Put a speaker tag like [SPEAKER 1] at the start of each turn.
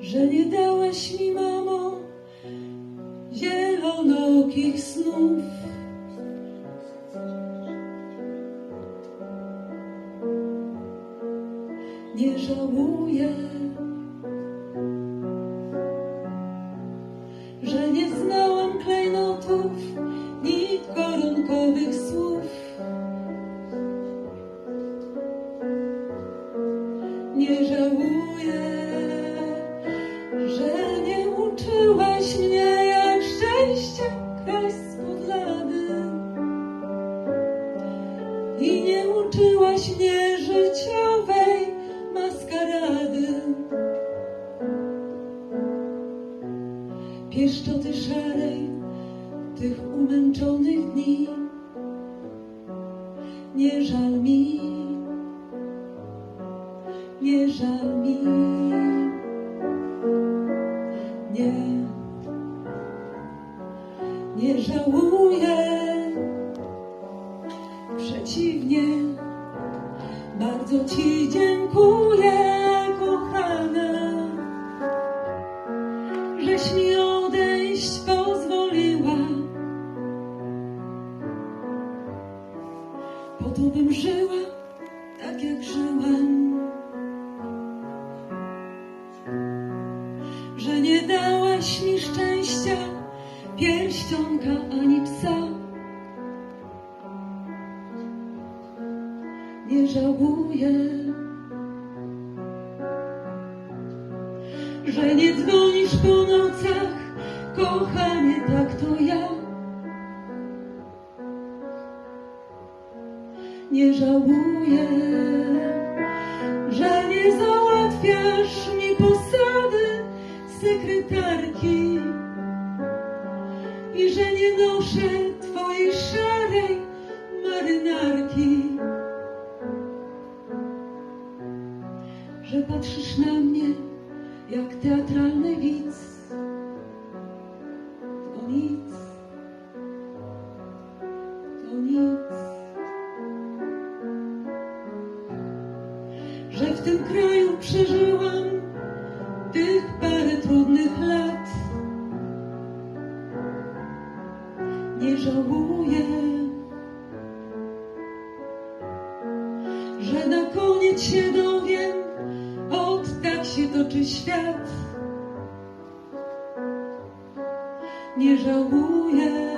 [SPEAKER 1] że nie dałaś mi, mamo, zielonokich snów. Nie żałuję, że nie znałam klejnotów ni koronkowych słów. Nie żałuję, I nie uczyłaś mnie życiowej maskarady. Pieszczoty szarej tych umęczonych dni. Nie żal mi, nie żal mi. Nie, nie żałuję. Po to bym żyła tak, jak żyłam. Że nie dałaś mi szczęścia, pierścionka ani psa. nie żałuję, że nie dzwonisz po nocach, kochanie, Nie żałuję, że nie załatwiasz mi posady sekretarki i że nie noszę twojej szarej marynarki. że patrzysz na mnie jak teatralny widz. To nic, że w tym kraju przeżyłam tych parę trudnych lat. Nie żałuję. że na koniec się dowiem, od tak się toczy świat. Nie żałuję,